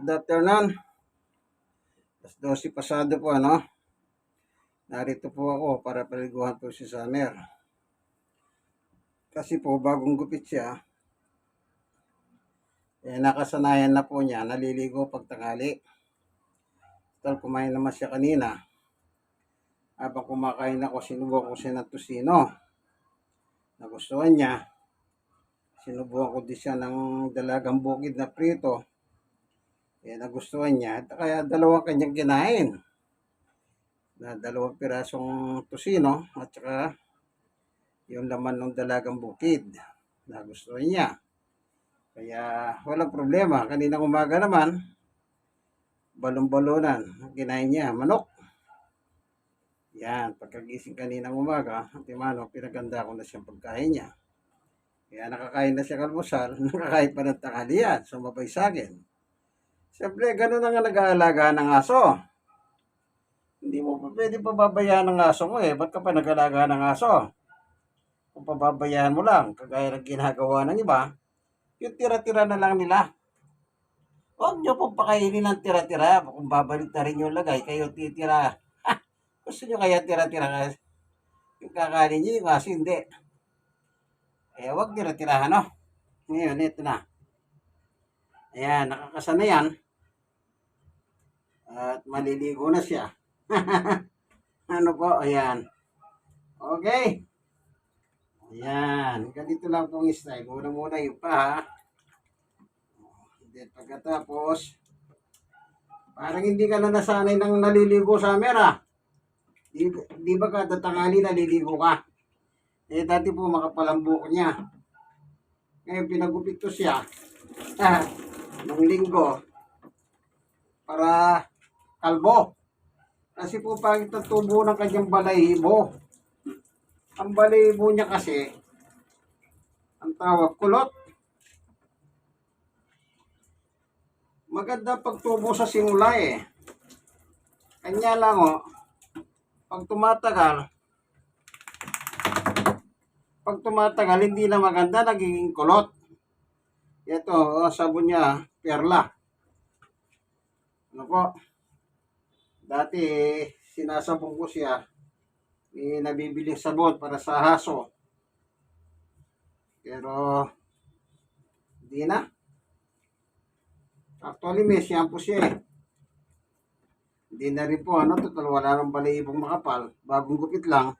Good afternoon. Alas 12 pasado po, ano? Narito po ako para paliguan po si Summer. Kasi po, bagong gupit siya, eh, nakasanayan na po niya, naliligo pag tanghali. Tal, kumain naman siya kanina. Habang kumakain ako, sinubukan ko siya ng tusino. Nagustuhan niya. Sinubukan ko din siya ng dalagang bukid na prito. Eh, nagustuhan niya. Kaya dalawang kanyang kinain. Na dalawang pirasong tusino at saka yung laman ng dalagang bukid. Nagustuhan niya. Kaya walang problema. Kaninang umaga naman, balon-balonan. Ang kinain niya, manok. Yan, pagkagising kaninang umaga, ang timano, pinaganda ko na siyang pagkain niya. Kaya nakakain na siya kalmusal, nakakain pa ng tanghalian, sumabay sa akin. Siyempre, ganun na nga nag-aalaga ng aso. Hindi mo pa pwede pababayaan ng aso mo eh. Ba't ka pa nag-aalaga ng aso? Kung pababayaan mo lang, kagaya ng ginagawa ng iba, yung tira-tira na lang nila. Huwag nyo pong pakainin ng tira-tira. Kung babalik na rin yung lagay, kayo titira. Ha! Gusto nyo kaya tira-tira yung kakanin nyo, yung aso hindi. Kaya huwag tira-tirahan, no? Ngayon, ito na. Ayan, nakakasana yan. At maliligo na siya. ano po, ayan. Okay. Ayan, ganito lang pong style. Muna-muna yung pa, ha? Then pagkatapos, parang hindi ka na nasanay ng naliligo sa camera. Di, di ba kada tangali naliligo ka? Eh, dati po makapalambok niya. Ngayon, pinagupit ko siya. Ah, nung linggo. Para kalbo. Kasi po pangit ang tubo ng kanyang balahibo. Ang balahibo niya kasi, ang tawag kulot. Maganda pagtubo sa simula eh. Kanya lang oh, pag tumatagal, pag tumatagal, hindi na maganda, nagiging kulot. Ito, oh, sabon niya, perla. Ano po? Dati, sinasabong ko siya. May nabibiling sabon para sa haso. Pero, hindi na. Actually, may shampoo siya eh. Hindi na rin po, ano, total wala nang balibong makapal. Bagong gupit lang.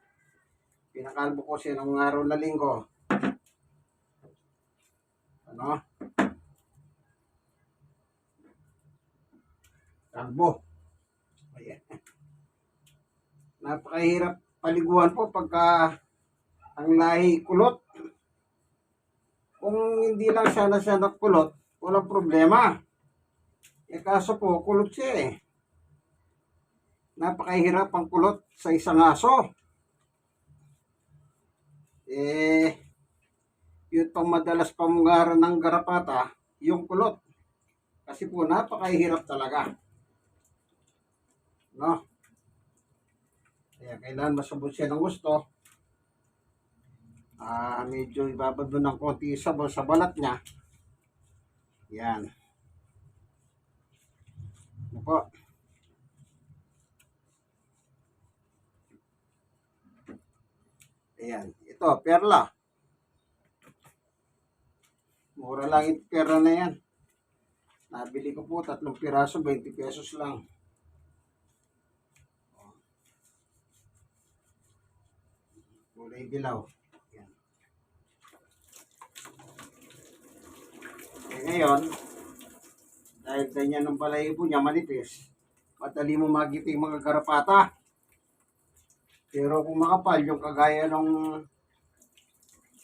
Pinakalbo ko siya ng araw na linggo. Ano? Kalbo. Ayan. Napakahirap paliguan po pagka ang lahi kulot. Kung hindi lang siya na siya nagkulot, walang problema. Eh kaso po, kulot siya eh. Napakahirap ang kulot sa isang aso. Eh, yun pang madalas pamungaran ng garapata, yung kulot. Kasi po, napakahirap talaga. No? Kaya kailangan masabot siya ng gusto. Ah, medyo ibabad mo ng konti sabon sa balat niya. Yan. Ano po? Ayan. Ito, perla. Mura lang yung perla na yan. Nabili ko po, tatlong piraso, 20 pesos lang. Kulay dilaw. Yan. Eh ngayon, dahil ganyan ang balahibo niya manipis, madali mo magiting mga garapata. Pero kung makapal, yung kagaya ng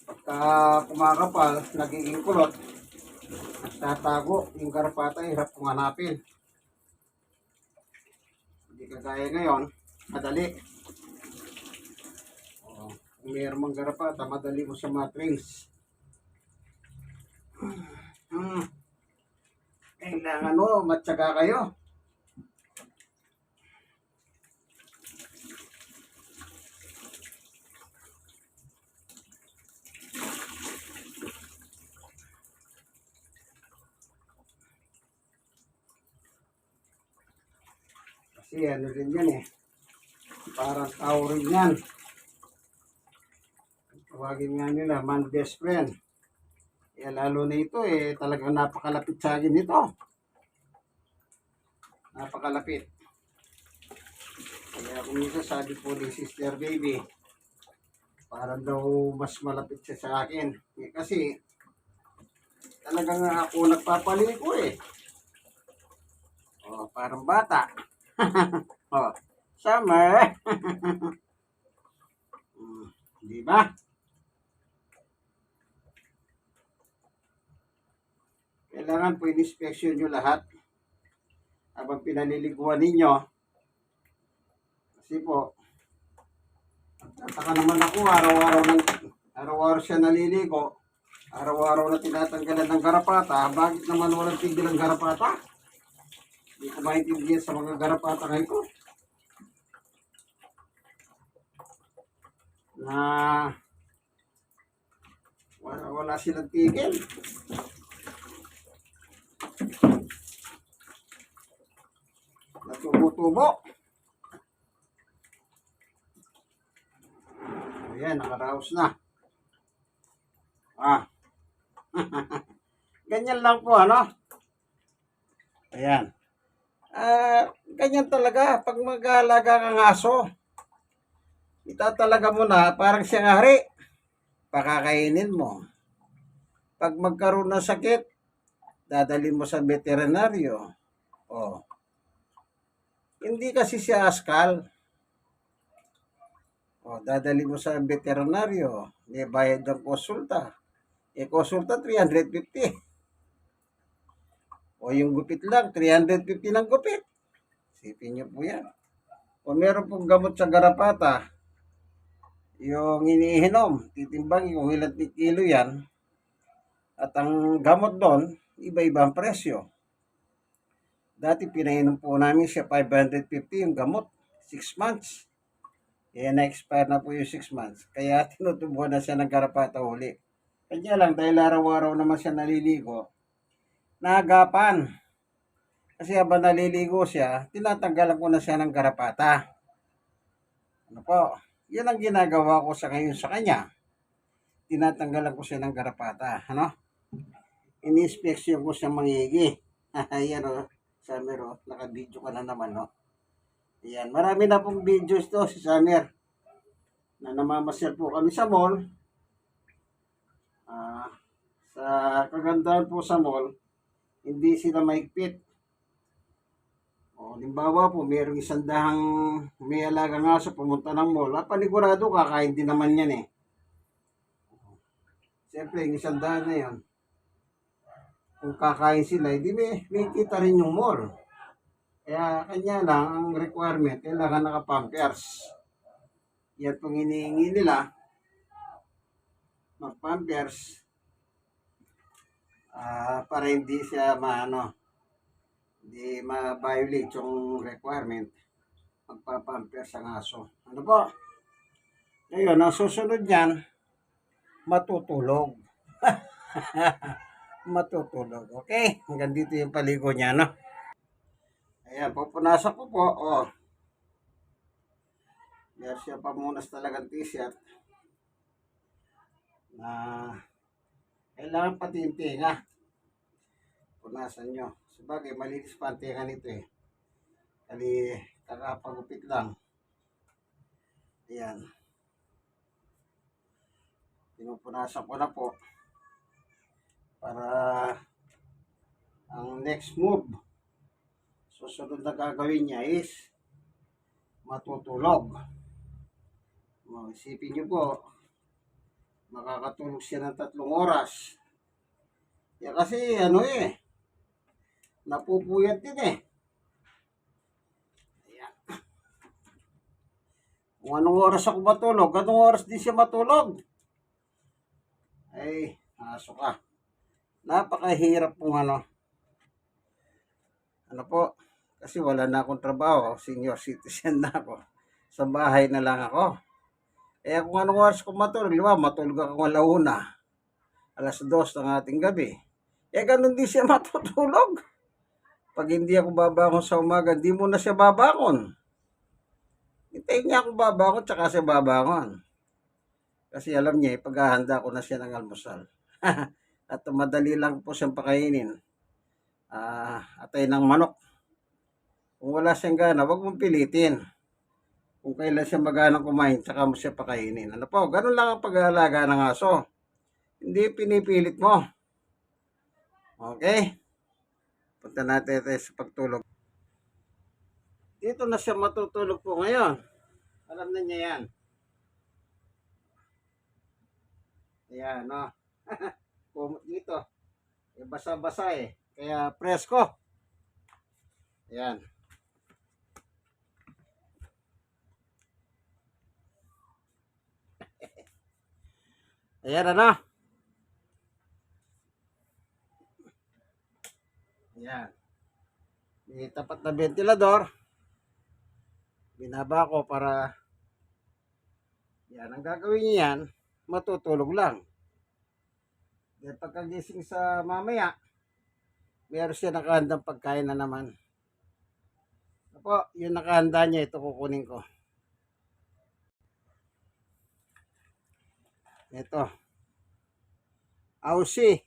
pagka kumakapal, nagiging kulot, nagtatago, yung garapata, hirap kong hanapin. Hindi kagaya ngayon, madali. Mayroon mang garapata, madali mo sa matrix. Hmm. Kailangan mo, matyaga kayo. Kasi ano rin yan eh. Parang tao rin yan. Tawagin nga nila, man best friend. Eh, lalo na ito eh, talagang napakalapit sa akin ito. Napakalapit. Kaya kung minsan sabi po ni Sister Baby, parang daw mas malapit siya sa akin. Eh, kasi, talagang ako nagpapaligo eh. Oh, parang bata. oh, summer. Hmm, Di ba? Kailangan po in-inspection nyo lahat habang pinaliliguan ninyo. Kasi po, Tataka naman ako, araw-araw ng araw-araw siya naliligo. Araw-araw na tinatanggalan ng garapata. Bakit naman walang tigil ang garapata? Hindi ko maintindihan sa mga garapata ngayon ko. Na wala, wala silang tigil. Natubo-tubo. Ayan, nakaraos na. Ah. ganyan lang po, ano? Ayan. Ah, ganyan talaga. Pag mag-aalaga kang aso, itatalaga mo na parang siyang hari. Pakakainin mo. Pag magkaroon ng sakit, dadalhin mo sa veterinaryo. Oh. Hindi kasi siya askal. O, dadali mo sa veterinaryo, may bayad ng konsulta. E, konsulta, 350. O, yung gupit lang, 350 ng gupit. Sipin niyo po yan. O, meron pong gamot sa garapata, yung iniinom, titimbang kung ilang kilo yan, at ang gamot doon, iba-iba ang presyo. Dati pinainom po namin siya 550 yung gamot, 6 months. Kaya na-expire na po yung 6 months. Kaya tinutubuhan na siya ng garapata uli. Kanya lang, dahil araw-araw naman siya naliligo, naagapan. Kasi habang naliligo siya, tinatanggalan ko na siya ng garapata. Ano po? Yan ang ginagawa ko sa ngayon sa kanya. Tinatanggalan ko siya ng garapata. Ano? Ini-inspection ko siya mangigi. Ayan o. Summer o. Naka-video ka na naman o. Ayan, marami na pong videos to si Summer na namamasyal po kami sa mall. Ah, sa kagandahan po sa mall, hindi sila maigpit. O, limbawa po, mayroong isang dahang may alagang aso pumunta ng mall. Ah, panigurado kakain din naman yan eh. Siyempre, yung isang dahan na yan, kung kakain sila, hindi may, may kita rin yung mall. Kaya kanya lang ang requirement, kailangan naka-pampers. Yan pong hinihingi nila, mag-pampers, ah para hindi siya maano, hindi ma-violate yung requirement, magpapampers ang aso. Ano po? Ngayon, ang susunod niyan, matutulog. matutulog. Okay? Hanggang dito yung paligo niya, no? Ayan, pupunasan ko po. Oh. Meron siya pamunas talagang t-shirt na kailangan pati yung tinga. Punasan nyo. Sabagay, malinis pa ang tinga nito eh. Kali, kakapagupit lang. Ayan. Pinupunasan ko na po para ang next move susunod na gagawin niya is matutulog. O, isipin niyo po, makakatulog siya ng tatlong oras. Ya kasi ano eh, napupuyat din eh. Ayan. Kung anong oras ako matulog, anong oras din siya matulog. Ay, aso ka. Napakahirap pong ano. Ano po, kasi wala na akong trabaho, senior citizen na ako. Sa bahay na lang ako. Eh kung anong oras ko matulog, di ba, matulog ako alauna. Alas dos ng ating gabi. Eh ganun din siya matutulog. Pag hindi ako babakon sa umaga, di mo na siya babakon. Hintayin niya ako babakon, tsaka siya babakon. Kasi alam niya, paghahanda ko na siya ng almusal. At madali lang po siyang pakainin. Ah, atay ng manok. Kung wala siyang gana, wag mong pilitin. Kung kailan siya magana kumain, tsaka mo siya pakainin. Ano po, ganun lang ang pag-aalaga ng aso. Hindi pinipilit mo. Okay? Punta natin tayo sa pagtulog. Dito na siya matutulog po ngayon. Alam na niya yan. Ayan, no? Kumot dito. Eh, basa-basa eh. Kaya presko. Ayan. Ayan, ano? Ayan. May tapat na ventilador. Binaba ko para yan ang gagawin niya matutulog lang. Then pagkagising sa mamaya, meron siya nakahandang pagkain na naman. Apo, yung nakahanda niya, ito kukunin ko. Ito. Aussie.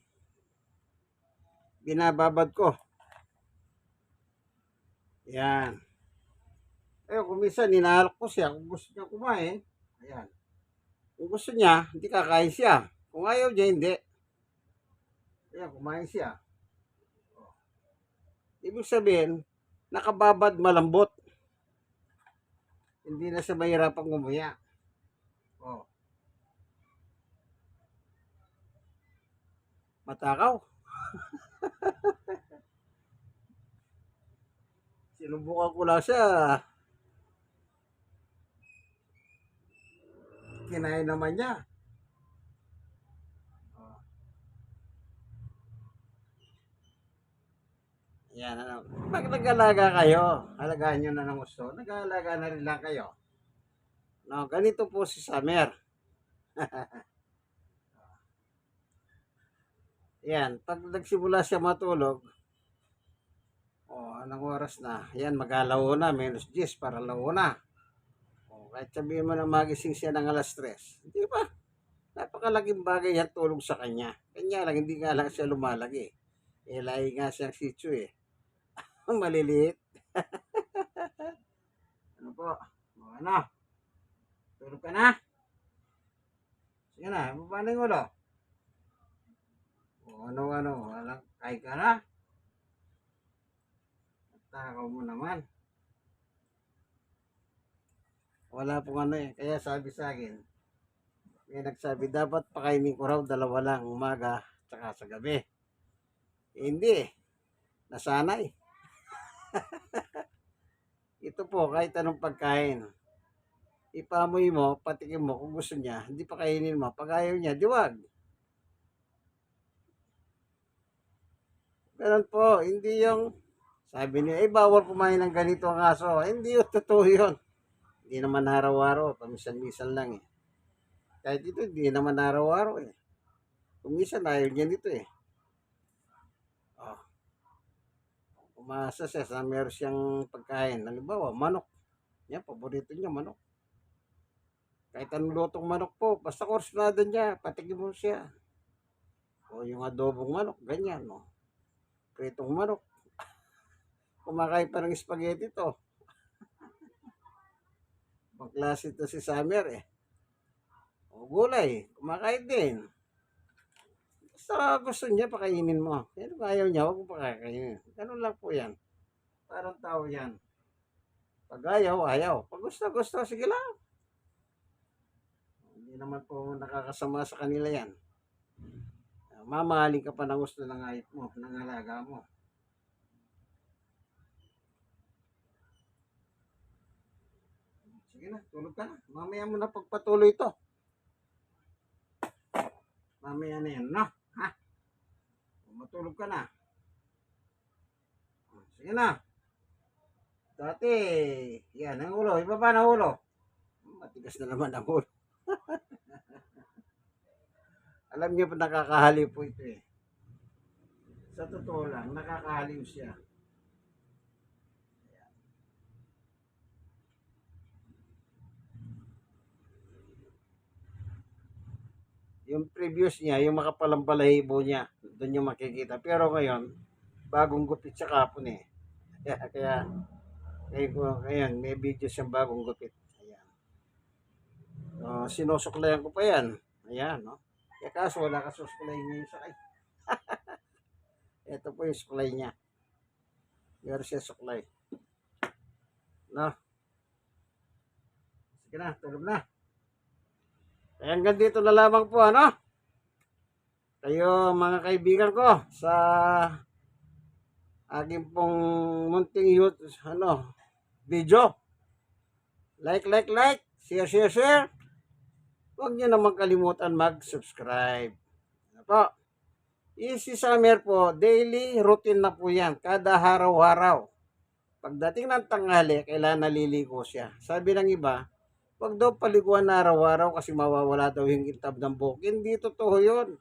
Binababad ko. Yan. Eh, kung minsan, ninalak ko siya. Kung gusto niya kumain, ayan. Kung gusto niya, hindi kakain siya. Kung ayaw niya, hindi. Ayan, kumain siya. Oh. Ibig sabihin, nakababad malambot. Hindi na siya mahirapang gumuya. Oh. Matakaw. Sinubukan ko lang siya. Kinain naman niya. Yan, ano. Pag nag-alaga kayo, alagaan nyo na ng gusto, nag-aalaga na rin lang kayo. No, ganito po si Summer. Yan, pag nagsimula siya matulog, oh, anong oras na? Yan, mag-alaw na, minus 10 para law na. Oh, kahit sabihin mo na magising siya ng alas 3. Di ba? Napakalaking bagay yan tulog sa kanya. Kanya lang, hindi nga lang siya lumalagi. Eh, lahi nga siyang shih tzu eh. Maliliit. ano po? O, ano? Tulog ka na? Sige na, yung ulo. O, ano, ano, walang kay ka na? Takaw mo naman. Wala pong ano eh. Kaya sabi sa akin, may nagsabi, dapat pakainin ko raw dalawa lang, umaga, tsaka sa gabi. Eh, hindi eh. Nasanay. Ito po, kahit anong pagkain. Ipamoy mo, patikin mo kung gusto niya, hindi pa kainin mo. Pag ayaw niya, diwag. Ganun po, hindi yung sabi niya, eh bawal kumain ng ganito ang aso. Hindi yun, totoo yun. Hindi naman araw-araw, pamisan-misan lang eh. Kahit ito, hindi naman araw-araw eh. Kumisan, ayaw niya nito eh. Umasa siya sa meron siyang pagkain. Halimbawa, manok. Yan, paborito niya, manok. Kahit anong lutong manok po, basta korsnado niya, patikin mo siya. O yung adobong manok, ganyan, no. Pritong manok. Kumakain pa ng spaghetti to. Pagklase to si Summer eh. O gulay, kumakain din. Basta gusto niya, pakainin mo. Pero ayaw niya, huwag mo pakakainin. Ganun lang po yan. Parang tao yan. Pag ayaw, ayaw. Pag gusto, gusto, sige lang. Hindi naman po nakakasama sa kanila yan. Mamahalin ka pa ng gusto ng ayot mo, ng alaga mo. Sige na, tulog ka na. Mamaya mo na pagpatuloy to. Mamaya na yan, no? Ha? Matulog ka na. Oh, Sige na. Dati, yan, ang ulo. Ibaba na ulo. Matigas na naman ang ulo. Alam niyo po nakakahaliw po ito eh. Sa totoo lang, nakakahaliw siya. Yung previous niya, yung makapalang balahibo niya, doon yung makikita. Pero ngayon, bagong gupit sa kapon eh. Kaya, kaya, kaya, ngayon, may video siyang bagong gupit. Ayan. So, sinusuklayan ko pa yan. Ayan, no? Kaya kaso, wala ka susuklay niya yung sakay. Ito po yung suklay niya. Meron siya suklay. No? Sige na, tulog na. Hanggang dito na lamang po, ano? Kayo, mga kaibigan ko, sa aking pong munting youth, ano, video. Like, like, like. Share, share, share. Huwag nyo naman kalimutan mag-subscribe. Ano po? Easy Summer po, daily routine na po yan. Kada araw-araw. Pagdating ng tanghali, kailangan naliligo siya. Sabi ng iba, wag daw paliguan na araw-araw kasi mawawala daw yung intab ng buhok. Hindi totoo yun.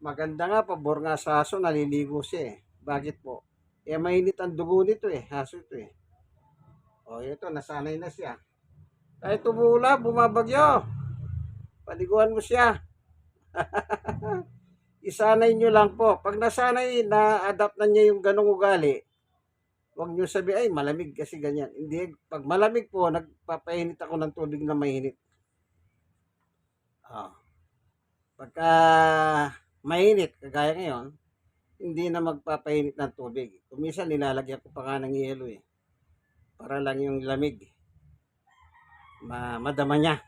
Maganda nga, pabor nga sa aso, naliligo siya eh. Bakit po? Eh, mainit ang dugo nito eh. Haso ito eh. O, ito, nasanay na siya. Kahit tumula, bumabagyo. Paliguan mo siya. Isanay nyo lang po. Pag nasanay, na-adapt na niya yung ganong ugali, huwag nyo sabi, ay, malamig kasi ganyan. Hindi, pag malamig po, nagpapainit ako ng tubig na mainit. Ah. Pagka mainit, kagaya ngayon, hindi na magpapainit ng tubig. Kumisan, nilalagyan ko pa nga ng yelo eh. Para lang yung lamig. Ma madama niya.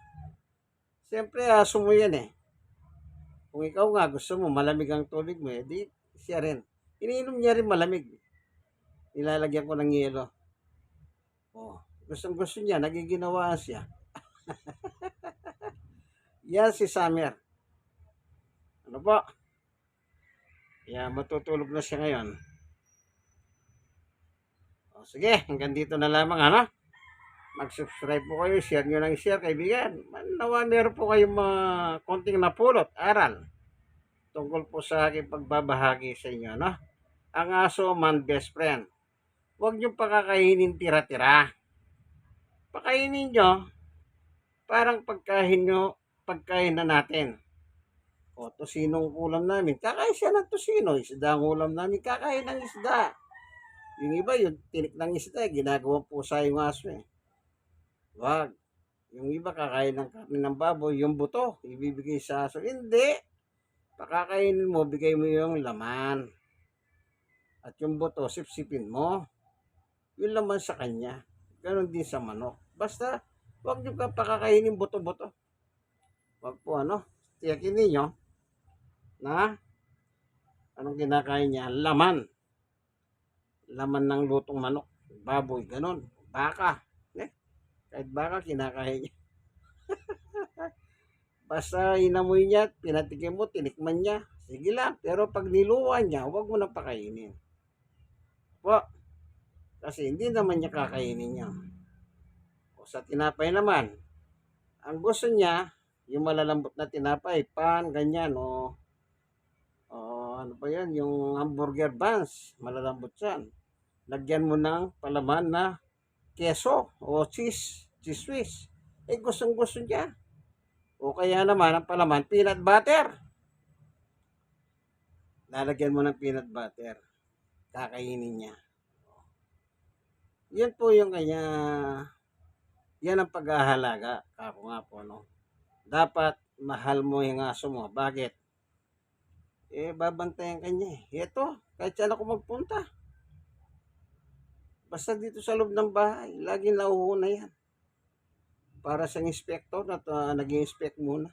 Siyempre, aso mo yan eh. Kung ikaw nga gusto mo malamig ang tubig mo, eh, di siya rin. Iniinom niya rin malamig. Nilalagyan ko ng yelo. Oh, gustong gusto niya, nagiginawaan siya. Yan si Summer. Ano po? Kaya matutulog na siya ngayon. O, sige, hanggang dito na lamang, ano? Mag-subscribe po kayo, share nyo ng share, kaibigan. Nawa meron po kayong mga konting napulot, aral. Tungkol po sa aking pagbabahagi sa inyo, no? Ang aso man best friend. Huwag nyo pakakainin tira-tira. Pakainin nyo, parang pagkain nyo, pagkain na natin. O, tosinong ulam namin. Kakain siya ng tosino. Isda ang ulam namin. Kakain ng isda. Yung iba, yung tinik ng isda, ginagawa po sa yung aso eh. Wag. Yung iba kakain ng karne ng baboy, yung buto, ibibigay sa aso. Hindi. Pakakainin mo, bigay mo yung laman. At yung buto, sipsipin mo. Yung laman sa kanya. Ganon din sa manok. Basta, wag nyo ka pakakainin buto-buto. Wag po ano, tiyakin ninyo na anong kinakain niya? Laman. Laman ng lutong manok. Baboy, ganon. Baka. Eh, kahit baka kinakain niya. Basta inamoy niya, pinatikim mo, tinikman niya. Sige lang. Pero pag niluwa niya, huwag mo na pakainin. Po. Kasi hindi naman niya kakainin niya. O sa tinapay naman, ang gusto niya, yung malalambot na tinapay, pan, ganyan, o, o ano pa yan, yung hamburger buns, malalambot yan. Lagyan mo ng palaman na keso o cheese, cheese whiz. Eh, gustong gusto niya. O kaya naman, ang palaman, peanut butter. Lalagyan mo ng peanut butter. Kakainin niya. Yan po yung kanya, yan ang paghahalaga. Ako nga po, no. Dapat, mahal mo yung aso mo. Bakit? Eh, babantayan ka niya eh. Ito, kahit saan ako magpunta. Basta dito sa loob ng bahay, laging nauuna yan. Para sa inspector na uh, nag-inspect muna.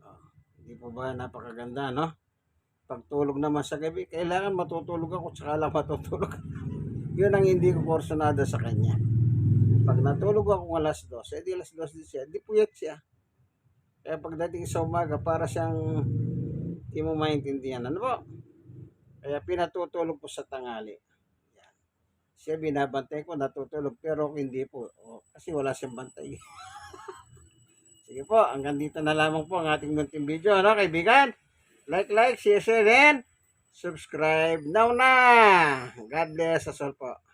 Oh, hindi po ba napakaganda, no? Pagtulog naman sa gabi, kailangan matutulog ako, tsaka lang matutulog. Yun ang hindi ko porsyonada sa kanya. Pag natulog ako alas 12, edi alas 12 din siya, di puyat siya. Kaya pagdating sa umaga, para siyang hindi mo maintindihan. Ano po? Kaya pinatutulog ko sa tangali. Yan. Siya binabantay ko, natutulog. Pero hindi po. O, kasi wala siyang bantay. Sige po, hanggang dito na lamang po ang ating munting video. Ano, kaibigan? Like, like, share, share, and subscribe now na. God bless us all po.